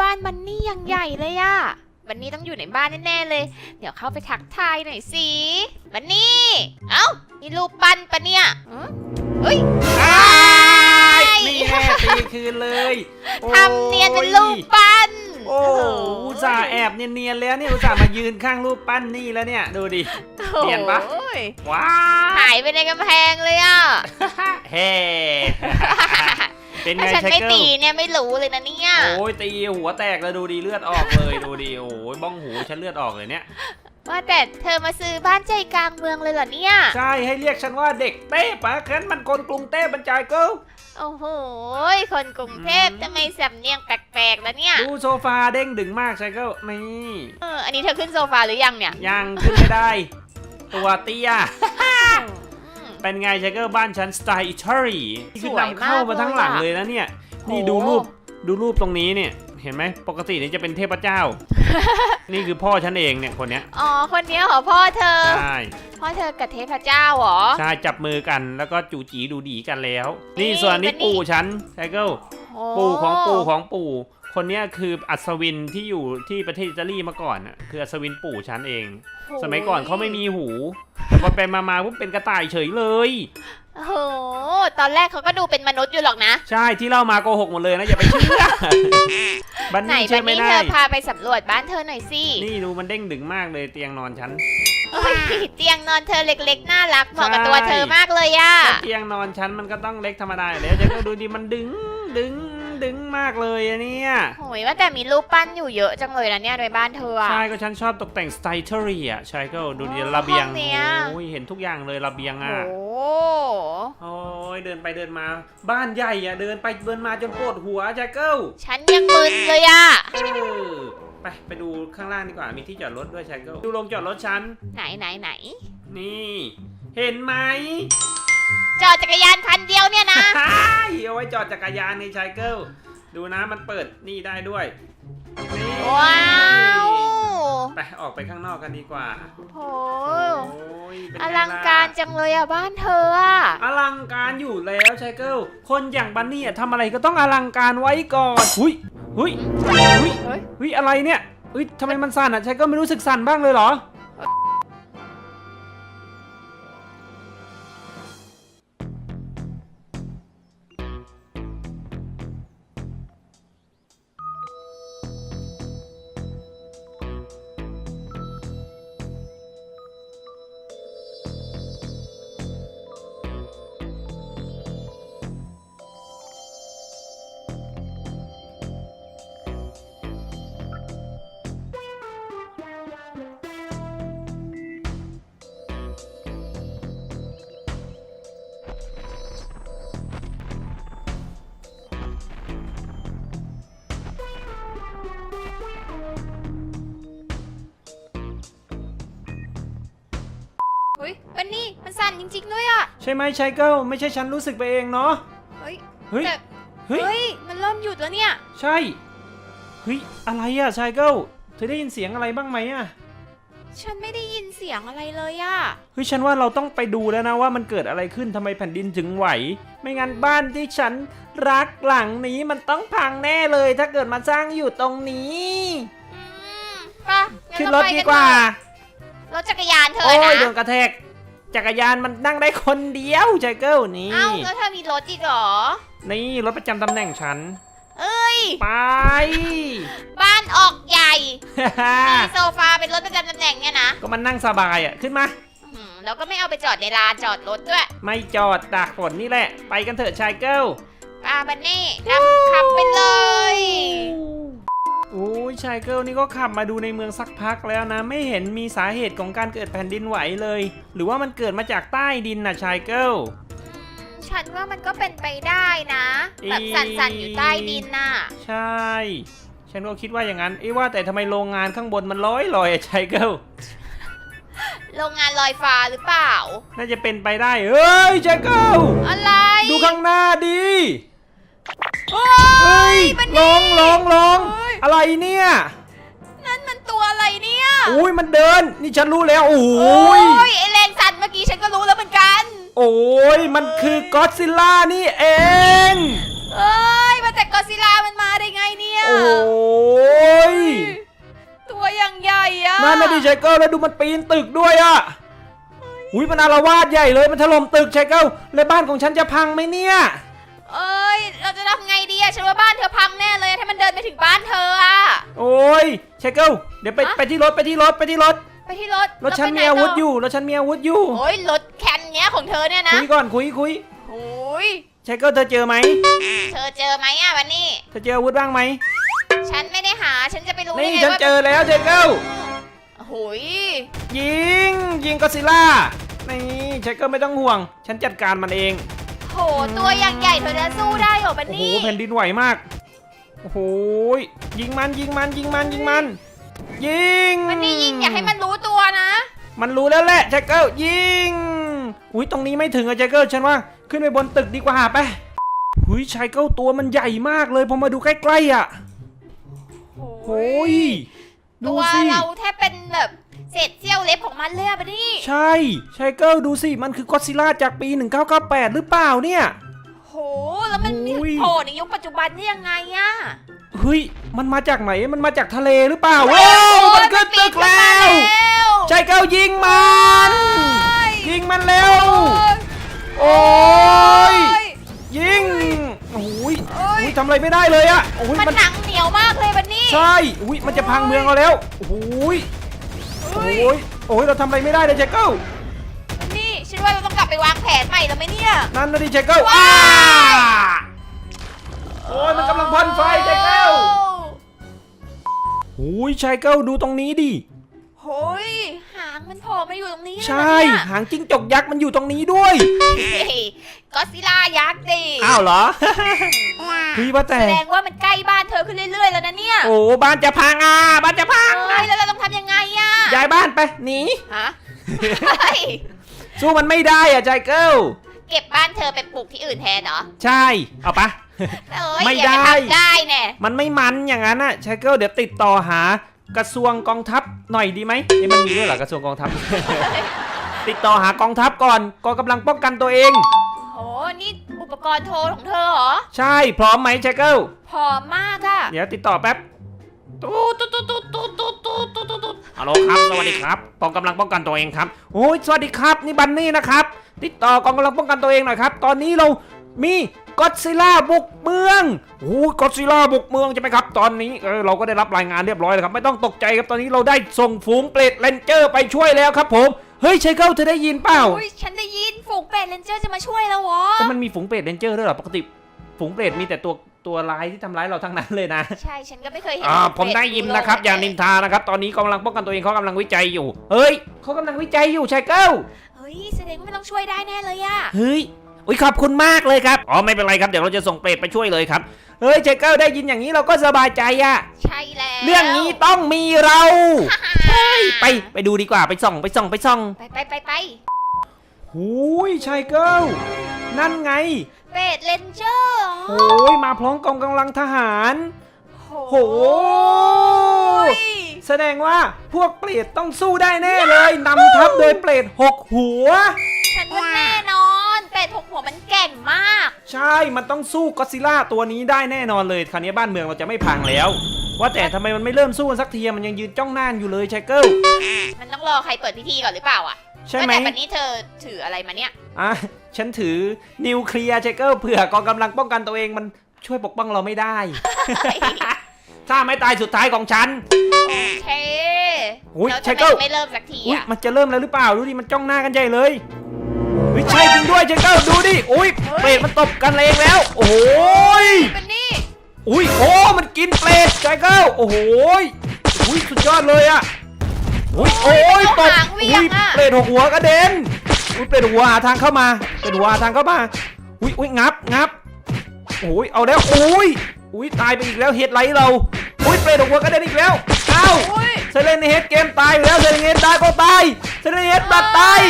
บ้านบันนี่ยังใหญ่เลยอะบันนี่ต้องอยู่ในบ้านแน่ๆเลย เดี๋ยวเข้าไปทักทายหน่อยสิบันนี่เอ้านี่รูปปั้นปะเนี่ยหือเฮ้ย อ้ายนี่แน่ตีคืนเลยโอ้ทำเนียนเป็นรูปปั้นโอ้อุตส่าห์แอบเนียนๆแล้วเนี่ยอุตส่าห์มายืนข้างรูปปั้นนี่แล้วเนี่ยดูดิ เนียนปะ โอ้ยว้าหายไปในกำแพงเลยอะเฮ้ เป็นไงถ้าฉันไชไม่เกิลตีเนี่ยไม่รู้เลยนะเนี่ยโอ้ยตีหัวแตกแล้วดูดีเลือดออกเลยดูดิโอ้ยบ้องหูฉันเลือดออกเลยเนี่ย ว่าแต่เธอมาซื้อบ้านใจกลางเมืองเลยเหรอเนี่ย ใช่ให้เรียกฉันว่าเด็กเต้ปะฉันมันคนกรุงเต้บรรจายเกิลโอ้โหคนกรุงเทพอืมทำไมสำเนียงแปลกๆแล้วเนี่ย ดูโซฟาเด้งดึงมากไชเกิลนี่เอออันนี้เธอขึ้นโซฟาหรือยังเนี่ย ยังขึ้นไม่ได้ ตัวเตี้ยอืม เป็นไงไชเกิลบ้านฉันสไตล์อิตาลีที่ขึ้นสวยนำเข้ามาทั้งหลังมากเลเลยยนะเนี่ยโหนี่ดูรูปดูรูปตรงนี้เนี่ย เห็นไหมปกตินี่จะเป็นเทพเจ้า นี่คือพ่อฉันเองเนี่ยคนเนี้ยอ๋อ คนเนี้ยเหรอพ่อเธอ ใช่พ่อเธอกับเทพเจ้าเหรอ ใช่จับมือกันแล้วก็จูจีดูดีกันแล้ว นี่นี่ส่วนนี้เป็นนี่ ปู่ฉันไชเกิลโอ้ปู่ของปู่ของปู่ คนเนี้ยคืออัศวินที่อยู่ที่ประเทศอิตาลีมาก่อนน่ะคืออัศวินปู่ฉันเองโอ้สมัยก่อนเขาไม่มีหูแต่พอไปมามาปุ๊บเป็นกระต่ายเฉยเลย โอ้โห ตอนแรกเขาก็ดูเป็นมนุษย์อยู่หรอกนะ ใช่ที่เล่ามาโกหกหมดเลยนะอย่าไปเชื่อ บันไหนนี่บัเชื่นอไม่นี่ได้ เธอพาไปสำรวจบ้านเธอหน่อยสินี่ดูมันเด้งดึงมากเลยเตียงนอนฉันเฮ้ยเตียงนอนเธอเล็กๆ น่ารักเหมาะกับใช่ตัวเธอมากเลยอะ เตียงนอนฉันมันก็ต้องเล็กธรรมดาอยู่แล้วจะก็ดูดิมันดึงดึง ดึงมากเลยอะเนี่ยโอ้ยว่าแต่มีรูปปั้นอยู่เยอะจังเลยนะเนี่ยในบ้านเธออะใช่ก็ฉันชอบตกแต่งสไตล์เทอรี่อะใช่ก็ดูดิอ๋อระเบียงห้องเนี้ยโอ้ยเห็นทุกอย่างเลยระเบียงโอ้อะโหโอ้ยเดินไปเดินมา บ้านใหญ่อะเดินไปเดินมาจนปวดหัวแจ็คเกิลฉันยังมึนเลยอะเออไปไปดูข้างล่างดีกว่ามีที่จอดรถด้วยแจ็คเกิลดูโรงจอดรถฉันไหนไหนไหนนี่ เห็นไหมจอดจักรยานคันเดียวเนี่ยนะเอาไว้ จอดจักรยานในชายเกิลดูนะมันเปิดนี่ได้ด้วยนี่ว้าวไปออกไปข้างนอกกันดีกว่าโหโอ้ยเป็นอไลังการจังเลยอะบ้านเธออะอลังการอยู่แล้วชายเกิลคนอย่างบันนี่อะทำอะไรก็ต้องอลังการไว้ก่อนหุยหุยหุยเฮ้ยหุยอะไรเนี่ยเฮ้ยทำไมมันสั่นอะชายเกิลไม่รู้สึกสั่นบ้างเลยเหรอ สั่นจริง ๆ ด้วยอะใช่ไหมชายเกิลไม่ใช่ฉันรู้สึกไปเองเนาะเฮ้ย เฮ้ยแต่ เฮ้ย เฮ้ย มันเริ่มหยุดแล้วเนี่ย ใช่เฮ้ยอะไรอะชายเกิลเธอได้ยินเสียงอะไรบ้างไหมอะฉันไม่ได้ยินเสียงอะไรเลยอะเฮ้ยฉันว่าเราต้องไปดูแล้วนะว่ามันเกิดอะไรขึ้นทำไมแผ่นดินถึงไหว ไม่งั้นบ้านที่ฉันรักหลังนี้มันต้องพังแน่เลย ถ้าเกิดมาสร้างอยู่ตรงนี้อืมไปะงั้ขึ้นเรถดีกว่ารถจักรยานเธอโอ้ยนะโดนกระแทก จักรยานมันนั่งได้คนเดียวใจเกิลนี่ เอ้าแล้วเธอมีรถอีกเหรอ นี่รถประจำตำแหน่งฉัน เอ้ย ไป บ้านออกใหญ่ มีโซฟาเป็นรถประจำตำแหน่งเนี่ยนะก็มันนั่งสบายอะ ขึ้นมา อืมแล้วก็ไม่เอาไปจอดในลานจอดรถด้วยไม่จอดตากฝนนี่แหละ ไปกันเถอะชายเกิล ป้าบันนี่นำขับไปเลย โอ้ ยชายเกิลนี่ก็ขับมาดูในเมืองสักพักแล้วนะ ไม่เห็นมีสาเหตุของการเกิดแผ่นดินไหวเลย หรือว่ามันเกิดมาจากใต้ดินน่ะชายเกิลฉันว่ามันก็เป็นไปได้นะ แบบอีสั่นๆอยู่ใต้ดินน่ะ ใช่ ฉันก็คิดว่าอย่างนั้นเอ้ว่าแต่ทำไมโรงงานข้างบนมันลอยลอยๆอะชายเกิลโรงงานลอยฟ้าหรือเปล่า น่าจะเป็นไปได้เอ้ยชายเกิลอะไร ดูข้างหน้าดิโอ้เฮ้ ยบันนี่ลองลองลองอะไรเนี่ย นั่นมันตัวอะไรเนี่ยอุ้ยมันเดิน นี่ฉันรู้แล้วโอ้ยยไอแรงสัตว์เมื่อกี้ฉันก็รู้แล้วเหมือนกัน โอ้ยมันคือกอดซิลล่านี่เอง เอ้ยมาจากกอดซิลลามันมาได้ไงเนี่ยโอ้ยตัวย่างใหญ่อะนั่นนะดิชัยเกอร์แล้วดูมันปีนตึกด้วยอะอุ้ยมันอารวาสใหญ่เลยมันถล่มตึกชัยเกอร์และบ้านของฉันจะพังไหมเนี่ย เอ้ยเราจะทำไงดีอะฉันว่าบ้านเธอพังแน่เลย ถ้ามันเดินไปถึงบ้านเธออะ โอ้ยชายเกิลเดี๋ยวไปฮะ ไปที่รถไปที่รถไปที่รถ ไปที่รถรถฉันแล้มีไปไหอาวุธต่อยู่ รถฉันมีอาวุธอยู่ โอ้ยรถแคนเนี้ยของเธอเนี่ยนะคุยก่อนคุยคุยโอ้ยชายเกิลเธอเจอไหม เธอเจอไหมอะวันนี้ เธอเจออาวุธบ้างไหม ฉันไม่ได้หา ฉันจะไปรู้ได้นี่ไงฉันว่าเจอแล้วชายเกิลโอ้ยยิงยิงก็อดซิลล่า นี่ชายเกิลไม่ต้องห่วง ฉันจัดการมันเองโห ตัวอย่างใหญ่เธอจะสู้ได้เหรอบันโอ้โหนี่แผ่นดินไหวมาก โอ้โหยยิงมันยิงมันยิงมันยิงมัน ยิงบันนี่ยิงอย่าให้มันรู้ตัวนะ มันรู้แล้วแหละแจ็คเกิลยิงอุ้ยตรงนี้ไม่ถึงอะแจ็คเกิลฉันว่าขึ้นไปบนตึกดีกว่าไปหุยชายเกิลตัวมันใหญ่มากเลยพอมาดูใกล้ๆอะโอ้ยดูตัวสิ เราแทบเป็นแบบ เศษเสี้ยวเล็บของมันเลยอะบันนี่ใช่ชายเกิลดูสิ มันคือกอดซิลล่าจากปี 1998 หรือเปล่าเนี่ย โห แล้วมันมีโอ้ย โผล่ในยุคปัจจุบันได้ยังไงอะเฮ้ย มันมาจากไหน มันมาจากทะเลหรือเปล่าว้าวโอ้ยมันขึ้นตึกแล้ววชายเกิลยิงมัน ยิงมันเร็ว โอ้ย ยิงโอ้ยโอ้ย อุ้ยทำอะไรไม่ได้เลยอะโอ้ยมันมันหนังเหนียวมากเลยบันนี่ใช่อุ้ยมันจะพังเมืองเราแล้วโอ้ย โอ้ยโอ้ยเราทำอะไรไม่ได้เลยเจเกิลบันนี่ฉันว่าเราต้องกลับไปวางแผนใหม่แล้วไหมเนี่ย นั่นนะดิเจเกิลว้าอ้า โอ้ยมันกำลังพ่นไฟเจเกิลโอ้ยเจเกิลดูตรงนี้ดิ โอ้ยหางมันโผล่มาอยู่ตรงนี้เลยใช่ เนี่ย หางจิ้งจกยักษ์มันอยู่ตรงนี้ด้วย เฮ้ย ก็อดซิลล่ายักษ์ดิอ้าวเหรอเฮ้ยว่าแต่แสดงว่ามันใกล้บ้านเธอขึ้นเรื่อยๆแล้วนะเนี่ยโอ้บ้านจะพังอะบ้านจะพังเฮ้ยแล้วเราต้องทำยังไงอะย้ายบ้านไปหนีฮะเฮ้ยสู้มันไม่ได้อะเจเกิลเก็บบ้านเธอไปปลูกที่อื่นแทนเหรอใช่เอาปะ เอ้ยไม่อย่าได้ปทำได้แน่มันไม่มันอย่างนั้นอะชายเกิลเดี๋ยวติดต่อหากระทรวงกองทัพหน่อยดีไหมเอ๊ะมันมีด้วยเหรอกระทรวงกองทัพ ติดต่อหากองทัพก่อนกองกำลังป้องกันตัวเองโอ้ นี่อุปกรณ์โทรของเธอเหรอ ใช่พร้อมไหมชายเกิลพอมากอะเดี๋ยวติดต่อแป๊บตูดตูดตูดตูดตูดตูดตูดตูดตูดตูดฮัลโหลครับสวัสดีครับกองกำลังป้องกันตัวเองครับโอ้ยสวัสดีครับนี่บันนี่นะครับ ติดต่อกองกำลังป้องกันตัวเองหน่อยครับ ตอนนี้เรามีก็อดซิลล่าบุกเมืองโอ้ยก็อดซิลล่าบุกเมืองใช่ไหมครับ ตอนนี้เออเราก็ได้รับรายงานเรียบร้อยแล้วครับ ไม่ต้องตกใจครับ ตอนนี้เราได้ส่งฝูงเปรตเลนเจอร์ไปช่วยแล้วครับผม เฮ้ยเชเกิลเธอได้ยินเปล่า อุ้ยฉันได้ยินฝูง เป็ดเลนเจอร์จะมาช่วยแล้ววะแต่มันมีฝูงเปรตเลนเจอร์ด้วยเหรอ ปกติฝูงเปรตมีแต่ตัวตัวร้ายที่ทำร้ายเราทั้งนั้นเลยนะ ใช่ฉันก็ไม่เคยเห็นอ่าฝูงผมเป็ได้ยินนะครับ อย่านินทานะครับ ตอนนี้กำลังป้องกันตัวเองเขากำลังวิจัยอยู่ เฮ้ยเขากำลังวิจัยอยู่เชเกิลเฮ้ยแสดงว่ามันต้องช่วยได้แน่เลยอะเฮ้ยอุ้ยขอบคุณมากเลยครับอ๋อไม่เป็นไรครับเดี๋ยวเราจะส่งเปรตไปช่วยเลยครับเฮ้ยเชเกิลได้ยินอย่างนี้เราก็สบายใจอะใช่แล้วเรื่องนี้ต้องมีเราไปไปดูดีกว่าไปส่องไปส่องไปส่อง ไปไปไปไป หูยชายเกิลนั่นไงเป็ดเลนเจอร์โอ้ยมาพร้อมกองกำลังทหาร โหยแสดงว่าพวกเปรตต้องสู้ได้แน่เลยนำทัพโดยเปรตหกหัว ฉันว่าแน่นอน เป็ดหกหัวมันเก่งมาก ใช่ มันต้องสู้ก็อดซิลล่าตัวนี้ได้แน่นอนเลย คราวนี้บ้านเมืองเราจะไม่พังแล้ว ว่าแต่ทำไมมันไม่เริ่มสู้กันสักทีมันยังยืนจ้องหน้าอยู่เลยชายเกิลมันต้องรอใครเปิดพิธีก่อนหรือเปล่าอะ ใช่ไหมว่าแต่วันนี้เธอถืออะไรมาเนี่ยอะฉันถือนิวเคลียร์ชายเกิลเผื่อกองกำลังป้องกันตัวเองมันช่วยปกป้องเราไม่ได้ ถ้าไม่ตายสุดท้ายของฉันโอเคอุ๊ยแล้วใช่ทำไมก็ไม่เริ่มสักทีอุ้ยอะมันจะเริ่มแล้วหรือเปล่าดูดิมันจ้องหน้ากันใหญ่เลยเฮ้ยใช่จริงด้วยเจเกิลดูดิอุ้ยเปรตมันตบกันเองแล้ว โอ้ยเป็นนี่อุ้ยโอ้มันกินเปรตเจเกิลโอ้โหยอุ้ยสุดยอดเลยอะ อุ้ยโอ้ยตบอุ้ยเปรตหกหัวกระเด็นอุ้ยเปรตหัวหาทางเข้ามาเปรตหัวหาทางเข้ามาอุ้ยอุ้ยงับงับโอ้ยเอาแล้วอุ้ยอุ้ยตายไปอีกแล้วเฮดไลท์เราอุ้ยเปรตหกหัวกระเด็นอีกแล้วเอ้าอุ้ยเซเลนเฮดเกมตายอยู่แล้วเซเลนเฮดตายก็ตายเซเลนเฮดบัดตาย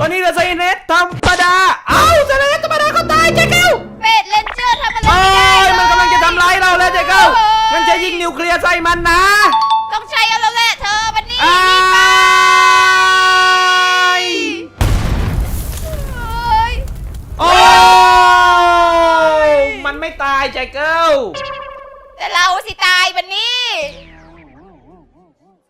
ตอนนี้เหลือเซเลนเฮดธรรมดาเอ้าเซเลนเฮดธรรมดาก็ตายเจ๊เก้าเป็ดเลนเจอร์ทำอะไรโอ้ไม่ได้ยมันกำลังจะทำร้ายเราแล้วเจ๊เก้างั้นจะยิงนิวเคลียร์ใส่มันนะ ต้องใช้เอาแล้วแหละเธอวันนี้อ้า ใจเกิลแต่เราสิตายบันนี้